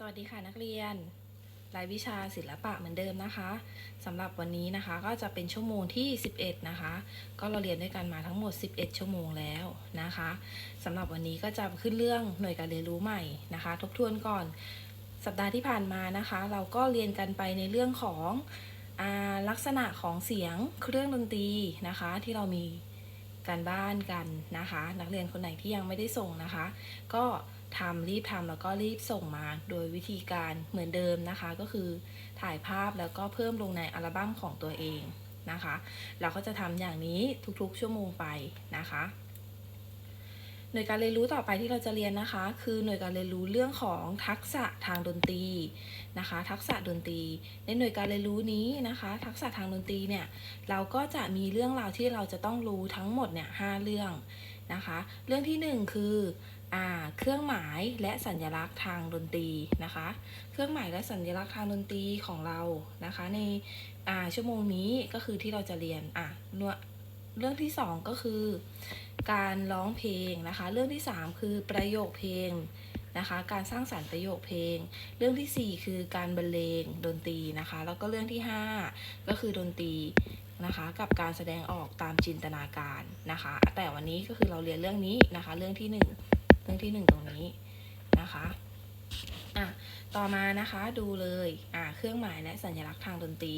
สวัสดีค่ะนักเรียน รายวิชาศิลปะเหมือนเดิมนะคะสำหรับวันนี้นะคะก็จะเป็นชั่วโมงที่ 11 นะคะ ก็เราเรียนด้วยกันมาทั้งหมด 11 ชั่วโมงแล้วนะคะสำหรับวันนี้ก็จะขึ้นเรื่องหน่วยการเรียนรู้ใหม่นะคะ ทบทวนก่อนสัปดาห์ที่ผ่านมานะคะ เราก็เรียนกันไปในเรื่องของอลักษณะของเสียงเครื่องดนตรีนะคะ ที่เรามีการบ้านกันนะคะ นักเรียนคนไหนที่ยังไม่ได้ส่งนะคะ ก็ ทำรีบทำแล้วก็รีบส่งมาโดยวิธีการเหมือนเดิมนะคะ ก็คือถ่ายภาพแล้วก็เพิ่มลงในอัลบั้มของตัวเองนะคะ เราก็จะทำอย่างนี้ทุกๆ ชั่วโมงไปนะคะหน่วยการเรียนรู้ต่อไปที่เราจะเรียนนะคะ คือหน่วยการเรียนรู้เรื่องของทักษะทางดนตรีนะคะ ทักษะดนตรี ในหน่วยการเรียนรู้นี้นะคะ ทักษะทางดนตรีเนี่ยเราก็จะมีเรื่องราวที่เราจะต้องรู้ทั้งหมดเนี่ยห้าเรื่องนะคะ เรื่องที่หนึ่งคือ เครื่องหมายและสัญลักษณ์ทางดนตรีนะคะ เครื่องหมายและสัญลักษณ์ทางดนตรีของเรานะคะ ในอ่าชั่วโมงนี้ก็คือที่เราจะเรียนอะเรื่องที่สองก็คือ การร้องเพลงนะคะ เรื่องที่ 3 คือประโยคเพลงนะคะ การสร้างสรรค์ประโยคเพลง เรื่องทีสี่ 4 คือการบรรเลงดนตรีนะคะ แล้วก็เรื่องที่ 5 ก็คือดนตรีนะคะ กับการแสดงออกตามจินตนาการนะคะ แต่วันนี้ก็คือเราเรียนเรื่องนี้นะคะ เรื่องที่ 1 เรื่องที่ 1 ตรงนี้นะคะอะ ต่อมานะคะดูเลยอะเครื่องหมายและสัญลักษณ์ทางดนตรี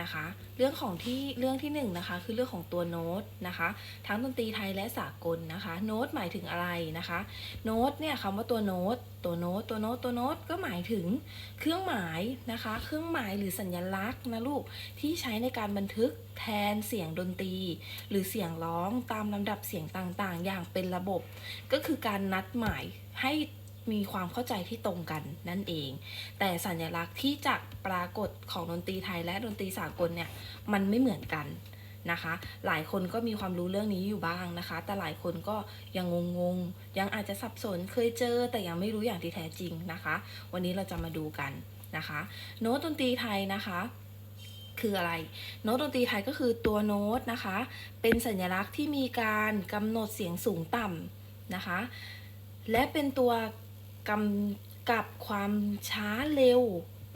นะคะ เรื่องของที่เรื่องที่หนึ่งนะคะคือเรื่องของตัวโน้ตนะคะ ทั้งดนตรีไทยและสากลนะคะ โน้ตหมายถึงอะไรนะคะ โน้ตเนี่ยคำว่าตัวโน้ตตัวโน้ตตัวโน้ตตัวโน้ตก็หมายถึงเครื่องหมายนะคะ เครื่องหมายหรือสัญลักษณ์นะลูกที่ใช้ในการบันทึกแทนเสียงดนตรี หรือเสียงร้องตามลำดับเสียงต่างๆ อย่างเป็นระบบ ก็คือการนัดหมายให้ มีความเข้าใจที่ตรงกันนั่นเอง แต่สัญลักษณ์ที่จะปรากฏของดนตรีไทยและดนตรีสากลเนี่ยมันไม่เหมือนกันนะคะ หลายคนก็มีความรู้เรื่องนี้อยู่บ้างนะคะ แต่หลายคนก็ยังงงๆ ยังอาจจะสับสนเคยเจอ แต่ยังไม่รู้อย่างที่แท้จริงนะคะ วันนี้เราจะมาดูกันนะคะ โน้ตดนตรีไทยนะคะคืออะไร โน้ตดนตรีไทยก็คือตัวโน้ตนะคะ เป็นสัญลักษณ์ที่มีการกำหนดเสียงสูงต่ำนะคะ และเป็นตัว กำกับความช้าเร็ว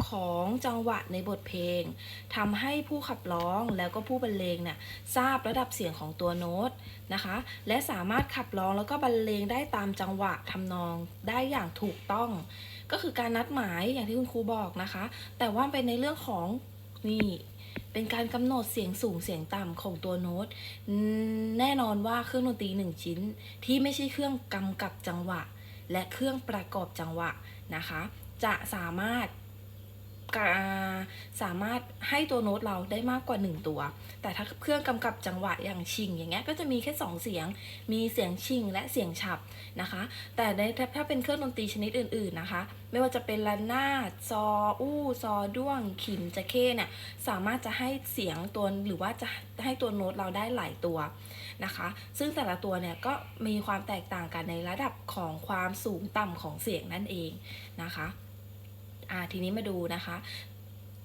ของจังหวะในบทเพลงทำให้ผู้ขับร้องแล้วก็ผู้บรรเลงเนี่ยทราบระดับเสียงของตัวโน้ตนะคะ และสามารถขับร้องแล้วก็บรรเลงได้ตามจังหวะทำนองได้อย่างถูกต้อง ก็คือการนัดหมายอย่างที่คุณครูบอกนะคะ แต่ว่าเป็นในเรื่องของนี่เป็นการกำหนดเสียงสูงเสียงต่ำของตัวโน้ต แน่นอนว่าเครื่องดนตรีหนึ่งชิ้น ที่ไม่ใช่เครื่องกำกับจังหวะ และเครื่องประกอบจังหวะนะคะ จะสามารถ สามารถให้ตัวโน้ตเราได้มากกว่า 1 ตัว แต่ถ้าเครื่องกำกับจังหวะอย่างชิงอย่างเงี้ยก็จะมีแค่ 2 เสียง มีเสียงชิงและเสียงฉับนะคะ แต่ในถ้าเป็นเครื่องดนตรีชนิดอื่นๆนะคะ ไม่ว่าจะเป็นระนาดซออู้ซอด้วงขิมจะเข้เนี่ยสามารถจะให้เสียงตัวหรือว่าจะให้ตัวโน้ตเราได้หลายตัวนะคะ ซึ่งแต่ละตัวเนี่ยก็มีความแตกต่างกันในระดับของความสูงต่ำของเสียงนั่นเองนะคะ อ่าทีนี้มาดูนะคะ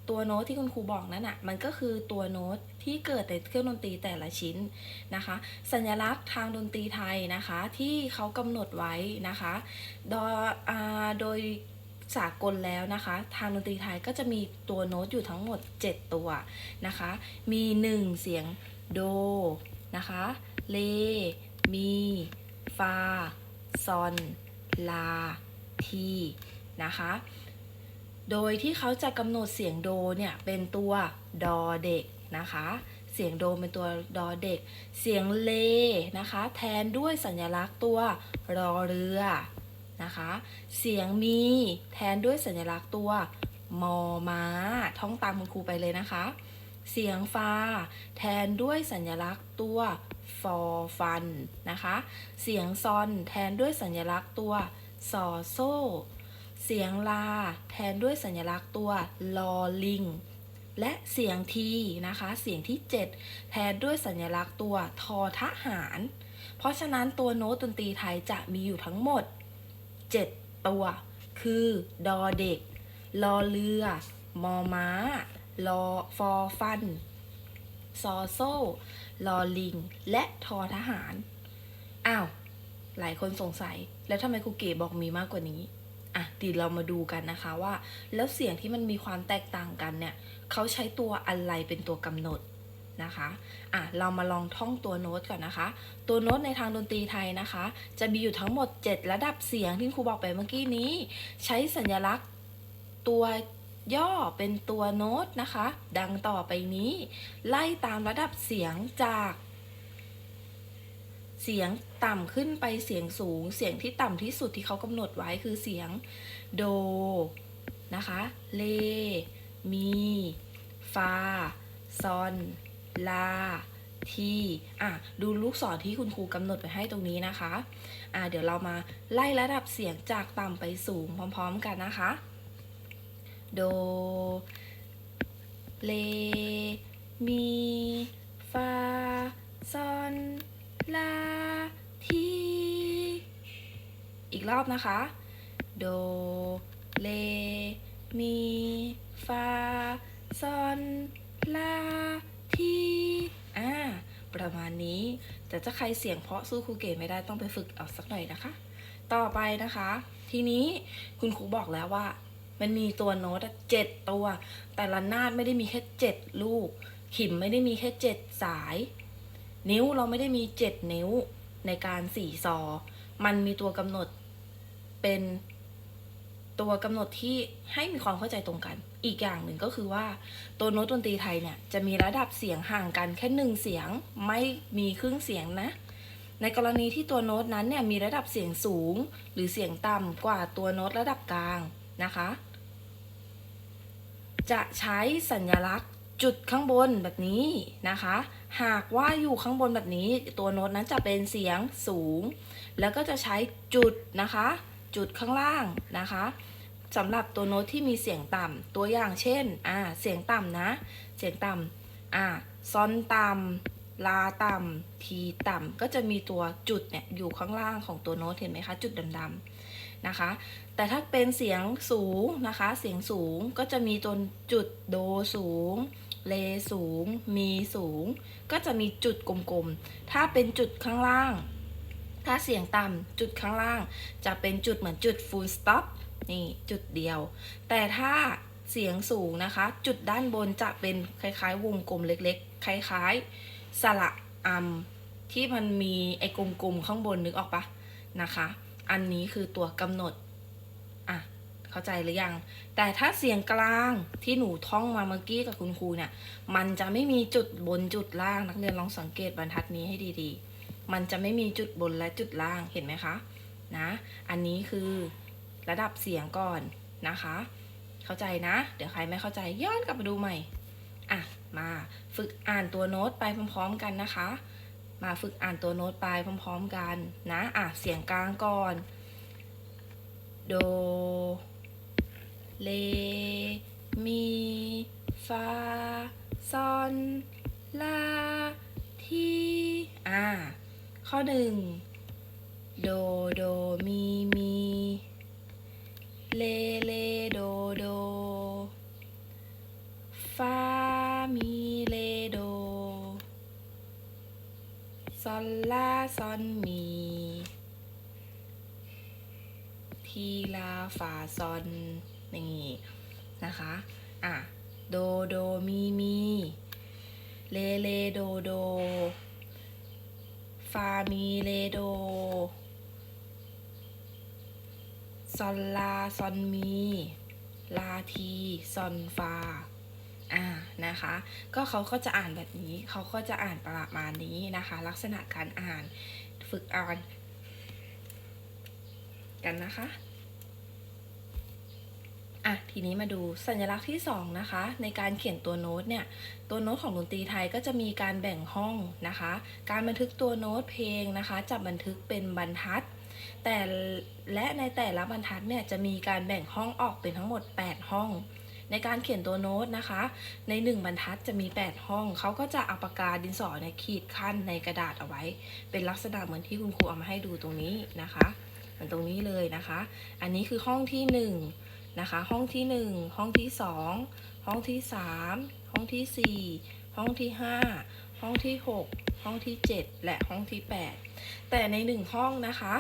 ตัวโน้ตที่คุณครูบอกนั่นน่ะมันก็คือตัวโน้ตที่เกิดในเครื่องดนตรีแต่ละชิ้นนะคะ สัญลักษณ์ทางดนตรีไทยนะคะ ที่เขากำหนดไว้นะคะโดยโดยสากลแล้วนะคะ ทางดนตรีไทยก็จะมีตัวโน้ตอยู่ทั้งหมด 7 ตัวนะคะ มี 1 เสียงโดนะคะ เลมีฟาซอน ลา ที นะคะ โดยที่เขาจะกำหนดเสียงโดเนี่ยเป็นตัวดอเด็กนะคะ เสียงโดเป็นตัวดอเด็ก เสียงเลนะคะ แทนด้วยสัญลักษณ์ตัวรอเรือนะคะ เสียงมีแทนด้วยสัญลักษณ์ตัวมอม้า ท่องตามคุณครูไปเลยนะคะ เสียงฟา แทนด้วยสัญลักษณ์ตัวฟอฟันนะคะ เสียงซอนแทนด้วยสัญลักษณ์ตัวซอโซ่ เสียงลา แทนด้วยสัญลักษณ์ตัวลอลิง และเสียงทีนะคะ เสียงที่ 7 แทนด้วยสัญลักษณ์ตัวทอทหาร เพราะฉะนั้นตัวโน้ตดนตรีไทยจะมีอยู่ทั้งหมด 7 ตัว คือ ดอเด็ก ลอเรือ มอม้า ลอฟอฟัน ซอโซ่ ลอลิง และทอทหาร อ้าว หลายคนสงสัย แล้วทำไมครูเก๋บอกมีมากกว่านี้ อะดีเรามาดูกันนะคะว่า แล้วเสียงที่มันมีความแตกต่างกันเนี่ยเขาใช้ตัวอะไรเป็นตัวกำหนดนะคะอะเรามาลองท่องตัวโน้ตก่อนนะคะ ตัวโน้ตในทางดนตรีไทยนะคะ จะมีอยู่ทั้งหมด 7 ระดับเสียงที่ครูบอกไปเมื่อกี้นี้ ใช้สัญลักษณ์ตัวย่อเป็นตัวโน้ตนะคะ ดังต่อไปนี้ ไล่ตามระดับเสียงจาก เสียงต่ำขึ้นไปเสียงสูง เสียงที่ต่ำที่สุดที่เขากำหนดไว้คือเสียงโดนะคะ เล มี ฟา ซอน ลา ทีอะ ดูลูกศรที่คุณครูกำหนดไปให้ตรงนี้นะคะ อะ เดี๋ยวเรามาไล่ระดับเสียงจากต่ำไปสูงพร้อมๆกันนะคะ โด เล มี ฟา ซอน ลาทีอีกรอบนะคะ โด เลมี ฟา ซอน ลา ทีอ่า ประมาณนี้ แต่ถ้าใครเสียงเพราะสู้ครูเกดไม่ได้ต้องไปฝึกเอาสักหน่อยนะคะ ต่อไปนะคะ ทีนี้คุณครูบอกแล้วว่า มันมีตัวโน้ตเจ็ดตัว แต่ละนาดไม่ได้มีแค่เจ็ดลูก ขิมไม่ได้มีแค่เจ็ดสาย นิ้วเราไม่ได้มีเจ็ดนิ้วในการสี่ซอ มันมีตัวกำหนดเป็นตัวกำหนดที่ให้มีความเข้าใจตรงกัน อีกอย่างหนึ่งก็คือว่าตัวโน้ตดนตรีไทยเนี่ยจะมีระดับเสียงห่างกันแค่หนึ่งเสียงไม่มีครึ่งเสียงนะ ในกรณีที่ตัวโน้ตนั้นเนี่ยมีระดับเสียงสูง หรือเสียงต่ำกว่าตัวโน้ตระดับกลางนะคะ จะใช้สัญลักษณ์ จุดข้างบนแบบนี้นะคะ หากว่าอยู่ข้างบนแบบนี้ ตัวโน้ตนั้นจะเป็นเสียงสูง แล้วก็จะใช้จุดนะคะ จุดข้างล่างนะคะสำหรับตัวโน้ตที่มีเสียงต่ำตัวอย่างเช่นอ่าเสียงต่ำนะ เสียงต่ำอ่าซอนต่ำลาต่ำทีต่ำก็จะมีตัวจุดเนี่ยอยู่ข้างล่างของตัวโน้ตเห็นไหมคะ จุดดำๆนะคะ แต่ถ้าเป็นเสียงสูงนะคะ เสียงสูงก็จะมีตัวจุดโดสูง เลสูง มีสูง ก็จะมีจุดกลมๆ ถ้าเป็นจุดข้างล่าง ถ้าเสียงต่ำจุดข้างล่าง จะเป็นจุดเหมือนจุด full stop นี่จุดเดียว แต่ถ้าเสียงสูงนะคะ จุดด้านบนจะเป็นคล้ายๆ วงกลมเล็กๆ คล้ายๆสระอัมที่มันมีไอ้กลมๆข้างบนนึกออกปะนะคะ อันนี้คือตัวกำหนด เข้าใจหรือยัง แต่ถ้าเสียงกลางที่หนูท่องมาเมื่อกี้กับคุณครูเนี่ย มันจะไม่มีจุดบนจุดล่าง นักเรียนลองสังเกตบรรทัดนี้ให้ดีๆ มันจะไม่มีจุดบนและจุดล่างเห็นไหมคะ นะ อันนี้คือระดับเสียงก่อนนะคะ เข้าใจนะ เดี๋ยวใครไม่เข้าใจย้อนกลับมาดูใหม่ อะ มาฝึกอ่านตัวโน้ตไปพร้อมๆกันนะคะ มาฝึกอ่านตัวโน้ตไปพร้อมๆกันนะ อะ เสียงกลางก่อน โด เล มี ฟา ซอน ลา ทีอ่าข้อหนึ่งโด โด มี มี เล เล โด โด ฟา มี เล โด ซอน ลา ซอน มีทีลาฟาซอน นี่นะคะอะโดโดมีมีเลเลโดโดฟามีเลโดซอนลาซอนมี ลาทีซอนฟาอ่านะคะ ก็เขาก็จะอ่านแบบนี้ เขาก็จะอ่านประมาณนี้นะคะ ลักษณะการอ่านฝึกอ่านกันนะคะ อะทีนี้มาดูสัญลักษณ์ที่สองนะคะในการเขียนตัวโน้ตเนี่ยตัวโน้ตของดนตรีไทยก็จะมีการแบ่งห้องนะคะ การบันทึกตัวโน้ตเพลงนะคะจะบันทึกเป็นบรรทัด แต่และในแต่ละบรรทัดเนี่ยจะมีการแบ่งห้องออกเป็นทั้งหมด 8 ห้อง ในการเขียนตัวโน้ตนะคะ ใน 1 บรรทัดจะมี 8 ห้อง เขาก็จะเอาปากกาดินสอเนี่ยขีดขั้นในกระดาษเอาไว้ เป็นลักษณะเหมือนที่คุณครูเอามาให้ดูตรงนี้นะคะเหมือนตรงนี้เลยนะคะ อันนี้คือห้องที่ 1 นะคะ ห้องที่ 1 ห้องที่ 2 ห้องที่ 3 ห้องที่ 4 ห้องที่ 5 ห้องที่ 6 ห้องที่ 7 และห้องที่ 8 แต่ใน 1 ห้องนะคะ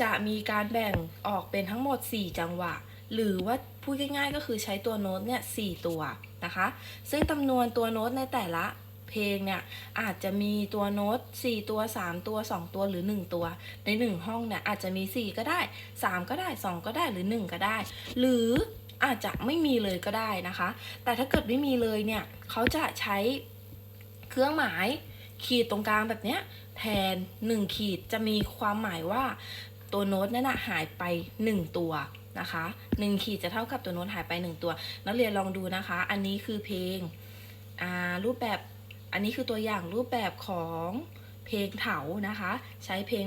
จะมีการแบ่งออกเป็นทั้งหมด 4 จังหวะ หรือว่าพูดง่ายๆก็คือใช้ตัวโน้ตเนี่ยสตัวนะคะ ซึ่งจำนวนตัวโน้ตในแต่ละ เพลงเนี่ยอาจจะมีตัวโน้ต 4 ตัว 3 ตัว 2 ตัวหรือ 1 ตัว ใน 1 ห้องเนี่ยอาจจะมี 4 ก็ได้ 3 ก็ได้ 2 ก็ได้หรือ 1 ก็ได้ หรืออาจจะไม่มีเลยก็ได้นะคะ แต่ถ้าเกิดไม่มีเลยเนี่ยเขาจะใช้เครื่องหมายขีดตรงกลางแบบเนี้ยแทน 1 ขีดจะมีความหมายว่าตัวโน้ตนั้นนะหายไป 1 ตัวนะคะ1ขีดจะเท่ากับตัวโน้ตหายไป 1 ตัว นักเรียนลองดูนะคะ อันนี้คือเพลงรูปแบบ อันนี้คือตัวอย่างรูปแบบของเพลงเถานะคะ ใช้เพลง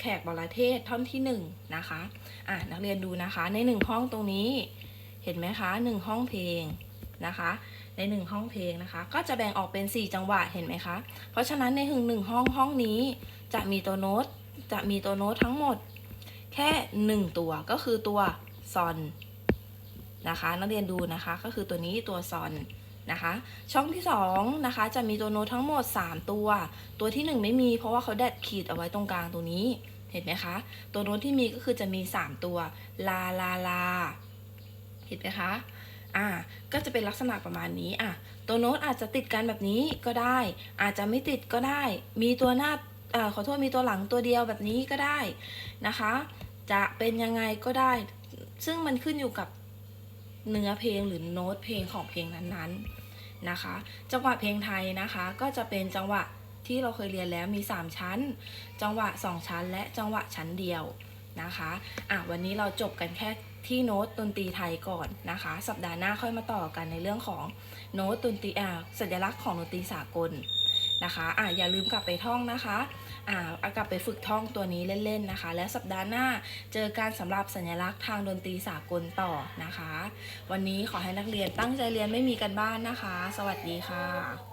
แขกบรเทศท่อนที่1นงนะคะอะนักเรียนดูนะคะใน 1 ห้องตรงนี้เห็นไหมคะ1ห้องเพลงนะคะ ใน 1 ห้องเพลงนะคะ ก็จะแบ่งออกเป็น 4 จังหวะเห็นไหมคะ เพราะฉะนั้นในหึงหนึ่งห้องห้องนี้จะมีตัวโน้ตจะมีตัวโน้ตทั้งหมด แค่ 1 ตัวก็คือตัวซอนนะคะ นักเรียนดูนะคะก็คือตัวนี้ตัวซอน นะคะ ช่องที่2นะคะจะมีตัวโน้ตทั้งหมด 3 ตัว ตัวที่ 1 ไม่มีเพราะว่าเขาแดดขีดเอาไว้ตรงกลางตรงนี้เห็นไหมคะ ตัวโน้ตที่มีก็คือจะมี 3 ตัว ลาลาลาเห็นไหมคะอ่าก็จะเป็นลักษณะประมาณนี้อะตัวโน้ตอาจจะติดกันแบบนี้ก็ได้ อาจจะไม่ติดก็ได้ มีตัวหน้าอ่าขอโทษมีตัวหลังตัวเดียวแบบนี้ก็ได้นะคะ จะเป็นยังไงก็ได้ ซึ่งมันขึ้นอยู่กับ เนื้อเพลงหรือโน้ตเพลงของเพลงนั้นๆนะคะ จังหวะเพลงไทยนะคะก็จะเป็นจังหวะที่เราเคยเรียนแล้วมี 3 ชั้น จังหวะ 2 ชั้น และจังหวะชั้นเดียวนะคะอะวันนี้เราจบกันแค่ที่โน้ตดนตรีไทยก่อนนะคะ สัปดาห์หน้าค่อยมาต่อกันในเรื่องของโน้ตดนตรีอ่าสัญลักษณ์ของดนตรีสากล นะคะอะอย่าลืมกลับไปท่องนะคะอ่ากลับไปฝึกท่องตัวนี้เล่นๆนะคะ แล้วสัปดาห์หน้าเจอการสำหรับสัญลักษณ์ทางดนตรีสากลต่อนะคะ วันนี้ขอให้นักเรียนตั้งใจเรียนไม่มีกันบ้านนะคะ สวัสดีค่ะ